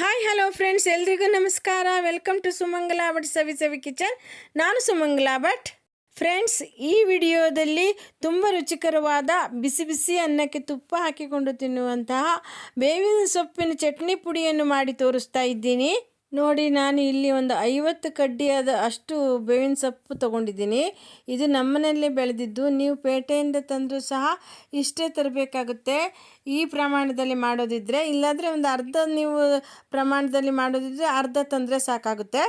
Hi hello friends ಎಲ್ರಿಗೂ ನಮಸ್ಕಾರ. Welcome to Sumangala Bhat Savi Savi kitchen ನಾನು Sumangala Bhat. Friends ಈ ವಿಡಿಯೋದಲ್ಲಿ ತುಂಬ ರುಚಿಕರವಾದ ಬಿಸಿ ಬಿಸಿ ಅನ್ನಕ್ಕೆ ತುಪ್ಪ ಹಾಕಿಕೊಂಡು ತಿನ್ನುವಂತಹ ಬೇವಿನ ಸೊಪ್ಪಿನ ಚಟ್ನಿ ಪುಡಿಯನ್ನು ಮಾಡಿ ತೋರಿಸ್ತಾ ಇದ್ದೀನಿ. ನೋಡಿ, ನಾನು ಇಲ್ಲಿ ಒಂದು ಐವತ್ತು ಕಡ್ಡಿಯಾದ ಅಷ್ಟು ಬೇವಿನ ಸೊಪ್ಪು ತೊಗೊಂಡಿದ್ದೀನಿ. ಇದು ನಮ್ಮನೆಯಲ್ಲೇ ಬೆಳೆದಿದ್ದು. ನೀವು ಪೇಟೆಯಿಂದ ತಂದರೂ ಸಹ ಇಷ್ಟೇ ತರಬೇಕಾಗುತ್ತೆ. ಈ ಪ್ರಮಾಣದಲ್ಲಿ ಮಾಡೋದಿದ್ರೆ, ಇಲ್ಲಾಂದರೆ ಒಂದು ಅರ್ಧ ನೀವು ಪ್ರಮಾಣದಲ್ಲಿ ಮಾಡೋದಿದ್ರೆ ಅರ್ಧ ತಂದರೆ ಸಾಕಾಗುತ್ತೆ.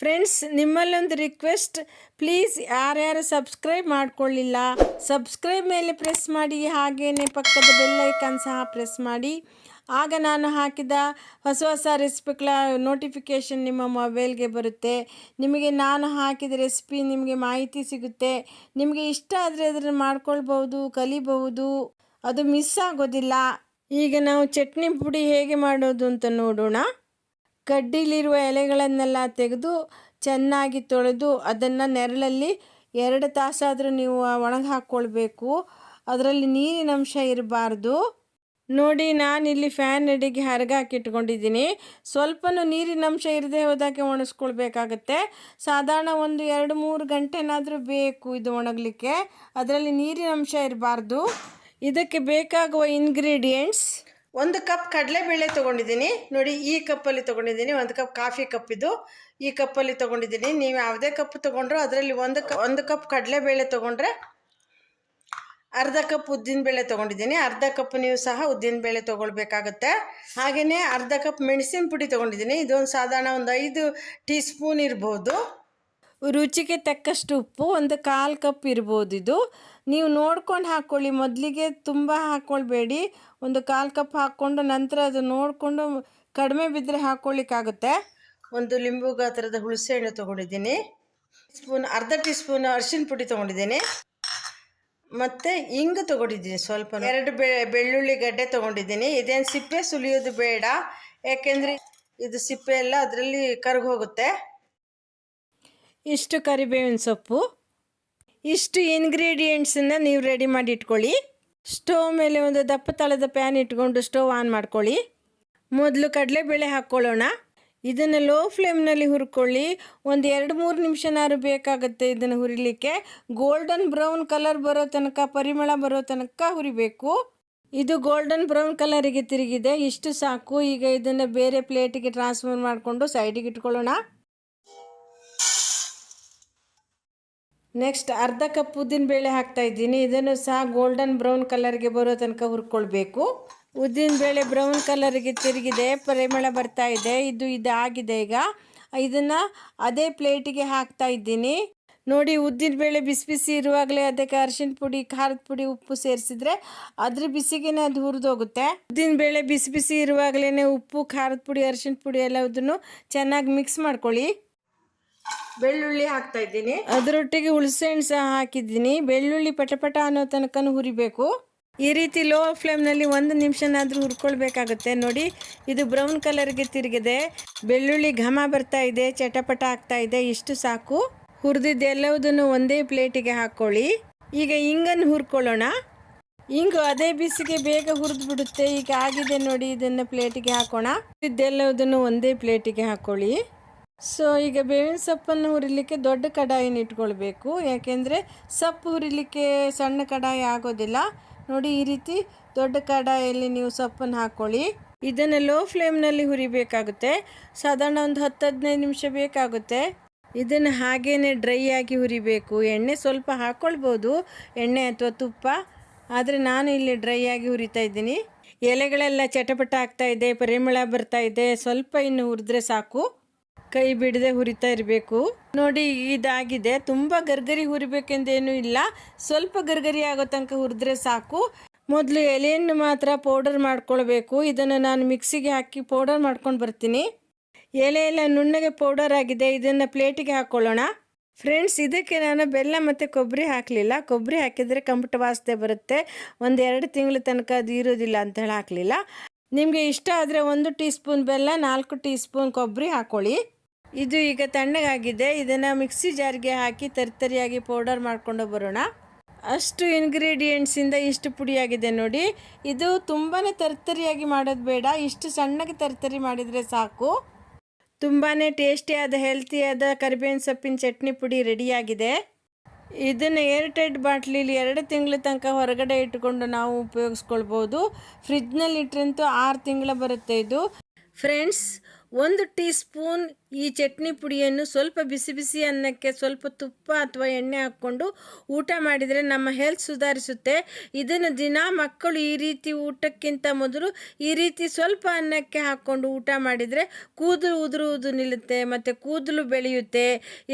ಫ್ರೆಂಡ್ಸ್, ನಿಮ್ಮಲ್ಲೊಂದು ರಿಕ್ವೆಸ್ಟ್, ಪ್ಲೀಸ್ ಯಾರ್ಯಾರು ಸಬ್ಸ್ಕ್ರೈಬ್ ಮಾಡ್ಕೊಳ್ಳಿಲ್ಲ, ಸಬ್ಸ್ಕ್ರೈಬ್ ಮೇಲೆ ಪ್ರೆಸ್ ಮಾಡಿ ಹಾಗೆಯೇ ಪಕ್ಕದ ಬೆಲ್ಲೈಕನ್ ಸಹ ಪ್ರೆಸ್ ಮಾಡಿ. ಆಗ ನಾನು ಹಾಕಿದ ಹೊಸ ಹೊಸ ರೆಸಿಪಿಗಳ ನೋಟಿಫಿಕೇಷನ್ ನಿಮ್ಮ ಮೊಬೈಲ್ಗೆ ಬರುತ್ತೆ. ನಿಮಗೆ ನಾನು ಹಾಕಿದ ರೆಸಿಪಿ ನಿಮಗೆ ಮಾಹಿತಿ ಸಿಗುತ್ತೆ. ನಿಮಗೆ ಇಷ್ಟ ಆದರೆ ಅದನ್ನು ಮಾಡ್ಕೊಳ್ಬಹುದು, ಕಲಿಬಹುದು. ಅದು ಮಿಸ್ ಆಗೋದಿಲ್ಲ. ಈಗ ನಾವು ಚಟ್ನಿ ಪುಡಿ ಹೇಗೆ ಮಾಡೋದು ಅಂತ ನೋಡೋಣ. ಕಡ್ಡಿಲಿರುವ ಎಲೆಗಳನ್ನೆಲ್ಲ ತೆಗೆದು ಚೆನ್ನಾಗಿ ತೊಳೆದು ಅದನ್ನು ನೆರಳಲ್ಲಿ ಎರಡು ತಾಸಾದರೂ ನೀವು ಒಣಗಿ ಹಾಕ್ಕೊಳ್ಬೇಕು ಅದರಲ್ಲಿ ನೀರಿನ ಅಂಶ ಇರಬಾರ್ದು. ನೋಡಿ, ನಾನಿಲ್ಲಿ ಫ್ಯಾನ್ ಅಡಿಗೆ ಹರಗ ಹಾಕಿಟ್ಕೊಂಡಿದ್ದೀನಿ. ಸ್ವಲ್ಪನೂ ನೀರಿನ ಅಂಶ ಇರದೆ ಹೋದಾಗೆ ಒಣಗಿಸ್ಕೊಳ್ಬೇಕಾಗತ್ತೆ ಸಾಧಾರಣ ಒಂದು ಎರಡು ಮೂರು ಗಂಟೆನಾದರೂ ಬೇಕು ಇದು ಒಣಗಲಿಕ್ಕೆ. ಅದರಲ್ಲಿ ನೀರಿನ ಅಂಶ ಇರಬಾರ್ದು. ಇದಕ್ಕೆ ಬೇಕಾಗುವ ಇಂಗ್ರೀಡಿಯೆಂಟ್ಸ್ ಒಂದು ಕಪ್ ಕಡಲೆಬೇಳೆ ತೊಗೊಂಡಿದ್ದೀನಿ. ನೋಡಿ, ಈ ಕಪ್ಪಲ್ಲಿ ತೊಗೊಂಡಿದ್ದೀನಿ. ಒಂದು ಕಪ್ ಕಾಫಿ ಕಪ್ ಇದು. ಈ ಕಪ್ಪಲ್ಲಿ ತೊಗೊಂಡಿದ್ದೀನಿ. ನೀವು ಯಾವುದೇ ಕಪ್ ತೊಗೊಂಡ್ರು ಅದರಲ್ಲಿ ಒಂದು ಕ ಒಂದು ಕಪ್ ಕಡಲೆಬೇಳೆ ತೊಗೊಂಡ್ರೆ ಅರ್ಧ ಕಪ್ ಉದ್ದಿನ ಬೇಳೆ ತೊಗೊಂಡಿದ್ದೀನಿ. ಅರ್ಧ ಕಪ್ ನೀವು ಸಹ ಉದ್ದಿನ ಬೇಳೆ ತೊಗೊಳ್ಬೇಕಾಗುತ್ತೆ. ಹಾಗೆಯೇ ಅರ್ಧ ಕಪ್ ಮೆಣಸಿನ ಪುಡಿ ತೊಗೊಂಡಿದ್ದೀನಿ. ಇದೊಂದು ಸಾಧಾರಣ ಒಂದು ಐದು ಟೀ ಸ್ಪೂನ್ ಇರ್ಬೋದು. ರುಚಿಗೆ ತಕ್ಕಷ್ಟು ಉಪ್ಪು ಒಂದು ಕಾಲು ಕಪ್ ಇರ್ಬೋದು ಇದು. ನೀವು ನೋಡ್ಕೊಂಡು ಹಾಕ್ಕೊಳ್ಳಿ ಮೊದಲಿಗೆ ತುಂಬ ಹಾಕ್ಕೊಳ್ಬೇಡಿ ಒಂದು ಕಾಲು ಕಪ್ ಹಾಕ್ಕೊಂಡು ನಂತರ ಅದು ನೋಡಿಕೊಂಡು ಕಡಿಮೆ ಬಿದ್ದರೆ ಹಾಕ್ಕೊಳ್ಳಿಕ್ಕಾಗುತ್ತೆ ಒಂದು ಲಿಂಬು ಗಾತ್ರದ ಹುಣಸೆ ಹಣ್ಣು ತೊಗೊಂಡಿದ್ದೀನಿ. ಸ್ಪೂನ್ ಅರ್ಧ ಟೀ ಸ್ಪೂನ್ ಅರಿಶಿನ ಪುಡಿ ತೊಗೊಂಡಿದ್ದೀನಿ. ಮತ್ತು ಇಂಗು ತಗೊಂಡಿದ್ದೀನಿ ಸ್ವಲ್ಪ ಎರಡು ಬೆ ಬೆಳ್ಳುಳ್ಳಿ ಗಡ್ಡೆ ತೊಗೊಂಡಿದ್ದೀನಿ. ಇದೇನು ಸಿಪ್ಪೆ ಸುಲಿಯೋದು ಬೇಡ. ಯಾಕೆಂದರೆ ಇದು ಸಿಪ್ಪೆ ಎಲ್ಲ ಅದರಲ್ಲಿ ಕರಗೋಗುತ್ತೆ ಹೋಗುತ್ತೆ. ಇಷ್ಟು ಕರಿಬೇವಿನ ಸೊಪ್ಪು. ಇಷ್ಟು ಇಂಗ್ರೀಡಿಯೆಂಟ್ಸನ್ನು ನೀವು ರೆಡಿ ಮಾಡಿ ಇಟ್ಕೊಳ್ಳಿ. ಸ್ಟೋವ್ ಮೇಲೆ ಒಂದು ದಪ್ಪ ತಳದ ಪ್ಯಾನ್ ಇಟ್ಕೊಂಡು ಸ್ಟೋವ್ ಆನ್ ಮಾಡ್ಕೊಳ್ಳಿ. ಮೊದಲು ಕಡಲೆಬೇಳೆ ಹಾಕ್ಕೊಳ್ಳೋಣ. ಇದನ್ನು ಲೋ ಫ್ಲೇಮ್ನಲ್ಲಿ ಹುರ್ಕೊಳ್ಳಿ. ಒಂದು ಎರಡು ಮೂರು ನಿಮಿಷನಾದ್ರು ಬೇಕಾಗುತ್ತೆ ಇದನ್ನು ಹುರಿಲಿಕ್ಕೆ. ಗೋಲ್ಡನ್ ಬ್ರೌನ್ ಕಲರ್ ಬರೋ ತನಕ, ಪರಿಮಳ ಬರೋ ತನಕ ಹುರಿಬೇಕು. ಇದು ಗೋಲ್ಡನ್ ಬ್ರೌನ್ ಕಲರಿಗೆ ತಿರುಗಿದೆ. ಇಷ್ಟು ಸಾಕು. ಈಗ ಇದನ್ನು ಬೇರೆ ಪ್ಲೇಟಿಗೆ ಟ್ರಾನ್ಸ್ಫರ್ ಮಾಡಿಕೊಂಡು ಸೈಡಿಗೆ ಇಟ್ಕೊಳ್ಳೋಣ. ನೆಕ್ಸ್ಟ್ ಅರ್ಧ ಕಪ್ ಉದ್ದಿನಬೇಳೆ ಹಾಕ್ತಾ ಇದ್ದೀನಿ. ಇದನ್ನು ಸಹ ಗೋಲ್ಡನ್ ಬ್ರೌನ್ ಕಲರ್ಗೆ ಬರೋ ತನಕ ಹುರ್ಕೊಳ್ಬೇಕು. ಉದ್ದಿನಬೇಳೆ ಬ್ರೌನ್ ಕಲರ್ಗೆ ತಿರುಗಿದೆ, ಪರಿಮಳ ಬರ್ತಾ ಇದೆ, ಇದು ಇದಾಗಿದೆ ಈಗ. ಇದನ್ನು ಅದೇ ಪ್ಲೇಟಿಗೆ ಹಾಕ್ತಾ ಇದ್ದೀನಿ. ನೋಡಿ, ಉದ್ದಿನ ಬೇಳೆ ಬಿಸಿ ಬಿಸಿ ಇರುವಾಗಲೇ ಅದಕ್ಕೆ ಅರಿಶಿನ ಪುಡಿ, ಖಾರದ ಪುಡಿ, ಉಪ್ಪು ಸೇರಿಸಿದ್ರೆ ಅದ್ರ ಬಿಸಿಗೆನೆ ಅದು ಹುರಿದೋಗುತ್ತೆ. ಉದ್ದಿನ ಬೇಳೆ ಬಿಸಿ ಬಿಸಿ ಇರುವಾಗಲೇ ಉಪ್ಪು, ಖಾರದ ಪುಡಿ ಅರಿಶಿನ ಪುಡಿ ಎಲ್ಲದನ್ನು ಚೆನ್ನಾಗಿ ಮಿಕ್ಸ್ ಮಾಡ್ಕೊಳ್ಳಿ. ಬೆಳ್ಳುಳ್ಳಿ ಹಾಕ್ತಾ ಇದ್ದೀನಿ. ಅದರೊಟ್ಟಿಗೆ ಹುಣಸೆಹಣ್ಣು ಸಹ ಹಾಕಿದ್ದೀನಿ. ಬೆಳ್ಳುಳ್ಳಿ ಪಟಪಟ ಅನ್ನೋ ತನಕ ಹುರಿಬೇಕು. ಈ ರೀತಿ ಲೋ ಫ್ಲೇಮ್ನಲ್ಲಿ ಒಂದು ನಿಮಿಷನಾದರೂ ಹುರ್ಕೊಳ್ಬೇಕಾಗುತ್ತೆ. ನೋಡಿ, ಇದು ಬ್ರೌನ್ ಕಲರ್ಗೆ ತಿರುಗಿದೆ. ಬೆಳ್ಳುಳ್ಳಿ ಘಮ ಬರ್ತಾ ಇದೆ, ಚಟಪಟ ಆಗ್ತಾ ಇದೆ. ಇಷ್ಟು ಸಾಕು. ಹುರಿದಿದ್ದೆಲ್ಲವುದನ್ನು ಒಂದೇ ಪ್ಲೇಟಿಗೆ ಹಾಕ್ಕೊಳ್ಳಿ ಈಗ ಇಂಗನ್ನು ಹುರ್ಕೊಳ್ಳೋಣ. ಇಂಗು ಅದೇ ಬಿಸಿಗೆ ಬೇಗ ಹುರಿದು ಬಿಡುತ್ತೆ. ಈಗ ಆಗಿದೆ ನೋಡಿ, ಇದನ್ನು ಪ್ಲೇಟಿಗೆ ಹಾಕೋಣ. ಇದೆಲ್ಲವುದನ್ನು ಒಂದೇ ಪ್ಲೇಟಿಗೆ ಹಾಕ್ಕೊಳ್ಳಿ ಸೊ ಈಗ ಬೇವಿನ ಸೊಪ್ಪನ್ನು ಹುರಿಲಿಕ್ಕೆ ದೊಡ್ಡ ಕಡಾಯಿನ ಇಟ್ಕೊಳ್ಬೇಕು. ಯಾಕೆಂದರೆ ಸೊಪ್ಪು ಹುರಿಲಿಕ್ಕೆ ಸಣ್ಣ ಕಡಾಯಿ ಆಗೋದಿಲ್ಲ. ನೋಡಿ ಈ ರೀತಿ ದೊಡ್ಡ ಕಡಾಯಲ್ಲಿ ನೀವು ಸೊಪ್ಪನ್ನು ಹಾಕ್ಕೊಳ್ಳಿ ಇದನ್ನು ಲೋ ಫ್ಲೇಮ್ನಲ್ಲಿ ಹುರಿಬೇಕಾಗುತ್ತೆ. ಸಾಧಾರಣ ಒಂದು ಹತ್ತು ಹದಿನೈದು ನಿಮಿಷ ಬೇಕಾಗುತ್ತೆ. ಇದನ್ನು ಹಾಗೇ ಡ್ರೈ ಆಗಿ ಹುರಿಬೇಕು. ಎಣ್ಣೆ ಸ್ವಲ್ಪ ಹಾಕ್ಕೊಳ್ಬೋದು ಎಣ್ಣೆ ಅಥವಾ ತುಪ್ಪ. ಆದರೆ ನಾನು ಇಲ್ಲಿ ಡ್ರೈ ಆಗಿ ಹುರಿತಾ ಇದ್ದೀನಿ. ಎಲೆಗಳೆಲ್ಲ ಚಟಪಟ ಆಗ್ತಾ ಇದೆ, ಪರಿಮಳ ಬರ್ತಾ ಇದೆ. ಸ್ವಲ್ಪ ಇನ್ನು ಹುರಿದ್ರೆ ಸಾಕು. ಕೈ ಬಿಡದೆ ಹುರಿತಾ ಇರಬೇಕು. ನೋಡಿ, ಇದಾಗಿದೆ. ತುಂಬ ಗರ್ಗರಿ ಹುರಿಬೇಕೆಂದೇನೂ ಇಲ್ಲ. ಸ್ವಲ್ಪ ಗರ್ಗರಿ ಆಗೋ ತನಕ ಹುರಿದ್ರೆ ಸಾಕು. ಮೊದಲು ಎಲೆಯನ್ನು ಮಾತ್ರ ಪೌಡರ್ ಮಾಡ್ಕೊಳ್ಬೇಕು. ಇದನ್ನು ನಾನು ಮಿಕ್ಸಿಗೆ ಹಾಕಿ ಪೌಡರ್ ಮಾಡ್ಕೊಂಡು ಬರ್ತೀನಿ. ಎಲೆ ಎಲ್ಲ ನುಣ್ಣಗೆ ಪೌಡರ್ ಆಗಿದೆ. ಇದನ್ನು ಪ್ಲೇಟಿಗೆ ಹಾಕ್ಕೊಳ್ಳೋಣ ಫ್ರೆಂಡ್ಸ್ ಇದಕ್ಕೆ ನಾನು ಬೆಲ್ಲ ಮತ್ತು ಕೊಬ್ಬರಿ ಹಾಕಲಿಲ್ಲ. ಕೊಬ್ಬರಿ ಹಾಕಿದರೆ ಕಂಪಟ ವಾಸನೆ ಬರುತ್ತೆ. ಒಂದು ಎರಡು ತಿಂಗಳ ತನಕ ಅದು ಇರೋದಿಲ್ಲ ಅಂತ ಹೇಳಿ ಹಾಕಲಿಲ್ಲ. ನಿಮಗೆ ಇಷ್ಟ ಆದರೆ ಒಂದು ಟೀ ಸ್ಪೂನ್ ಬೆಲ್ಲ, ನಾಲ್ಕು ಟೀ ಸ್ಪೂನ್ ಕೊಬ್ಬರಿ ಹಾಕ್ಕೊಳ್ಳಿ ಇದು ಈಗ ತಣ್ಣಗಾಗಿದೆ. ಇದನ್ನು ಮಿಕ್ಸಿ ಜಾರ್ಗೆ ಹಾಕಿ ತರ್ತರಿಯಾಗಿ ಪೌಡರ್ ಮಾಡ್ಕೊಂಡು ಬರೋಣ. ಅಷ್ಟು ಇಂಗ್ರೀಡಿಯೆಂಟ್ಸಿಂದ ಇಷ್ಟು ಪುಡಿಯಾಗಿದೆ ನೋಡಿ. ಇದು ತುಂಬಾ ತರ್ತರಿಯಾಗಿ ಮಾಡೋದು ಬೇಡ. ಇಷ್ಟು ಸಣ್ಣಗೆ ತರ್ತರಿ ಮಾಡಿದರೆ ಸಾಕು. ತುಂಬಾ ಟೇಸ್ಟಿಯಾದ ಹೆಲ್ತಿಯಾದ ಕರಿಬೇವಿನ ಸೊಪ್ಪಿನ ಚಟ್ನಿ ಪುಡಿ ರೆಡಿಯಾಗಿದೆ ಇದನ್ನು ಏರ್ ಟೈಟ್ ಬಾಟ್ಲಿಲಿ ಎರಡು ತಿಂಗಳ ತನಕ ಹೊರಗಡೆ ಇಟ್ಕೊಂಡು ನಾವು ಉಪಯೋಗಿಸ್ಕೊಳ್ಬೋದು. ಫ್ರಿಜ್ನಲ್ಲಿ ಇಟ್ಟರಂತೂ ಆರು ತಿಂಗಳ ಬರುತ್ತೆ ಇದು. ಫ್ರೆಂಡ್ಸ್, ಒಂದು ಟೀ ಸ್ಪೂನ್ ಈ ಚಟ್ನಿ ಪುಡಿಯನ್ನು ಸ್ವಲ್ಪ ಬಿಸಿ ಬಿಸಿ ಅನ್ನಕ್ಕೆ ಸ್ವಲ್ಪ ತುಪ್ಪ ಅಥವಾ ಎಣ್ಣೆ ಹಾಕ್ಕೊಂಡು ಊಟ ಮಾಡಿದರೆ ನಮ್ಮ ಹೆಲ್ತ್ ಸುಧಾರಿಸುತ್ತೆ. ಇದನ್ನು ದಿನ ಮಕ್ಕಳು ಈ ರೀತಿ ಊಟಕ್ಕಿಂತ ಮೊದಲು ಈ ರೀತಿ ಸ್ವಲ್ಪ ಅನ್ನಕ್ಕೆ ಹಾಕ್ಕೊಂಡು ಊಟ ಮಾಡಿದರೆ ಕೂದಲು ಉದುರುವುದು ನಿಲ್ಲುತ್ತೆ, ಮತ್ತು ಕೂದಲು ಬೆಳೆಯುತ್ತೆ.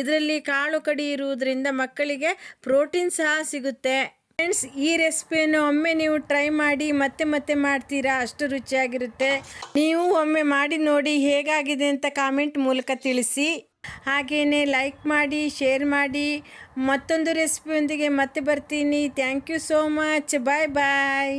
ಇದರಲ್ಲಿ ಕಾಳು ಕಡಿ ಇರುವುದರಿಂದ ಮಕ್ಕಳಿಗೆ ಪ್ರೋಟೀನ್ ಸಹ ಸಿಗುತ್ತೆ. ಫ್ರೆಂಡ್ಸ್ ಈ ರೆಸಿಪಿಯನ್ನು ಒಮ್ಮೆ ನೀವು ಟ್ರೈ ಮಾಡಿ ಮತ್ತೆ ಮತ್ತೆ ಮಾಡ್ತೀರಾ? ಅಷ್ಟು ರುಚಿಯಾಗಿರುತ್ತೆ. ನೀವು ಒಮ್ಮೆ ಮಾಡಿ ನೋಡಿ ಹೇಗಾಗಿದೆ ಅಂತ ಕಾಮೆಂಟ್ ಮೂಲಕ ತಿಳಿಸಿ. ಹಾಗೆಯೇ ಲೈಕ್ ಮಾಡಿ ಶೇರ್ ಮಾಡಿ. ಮತ್ತೊಂದು ರೆಸಿಪಿಯೊಂದಿಗೆ ಮತ್ತೆ ಬರ್ತೀನಿ. Thank you so much bye bye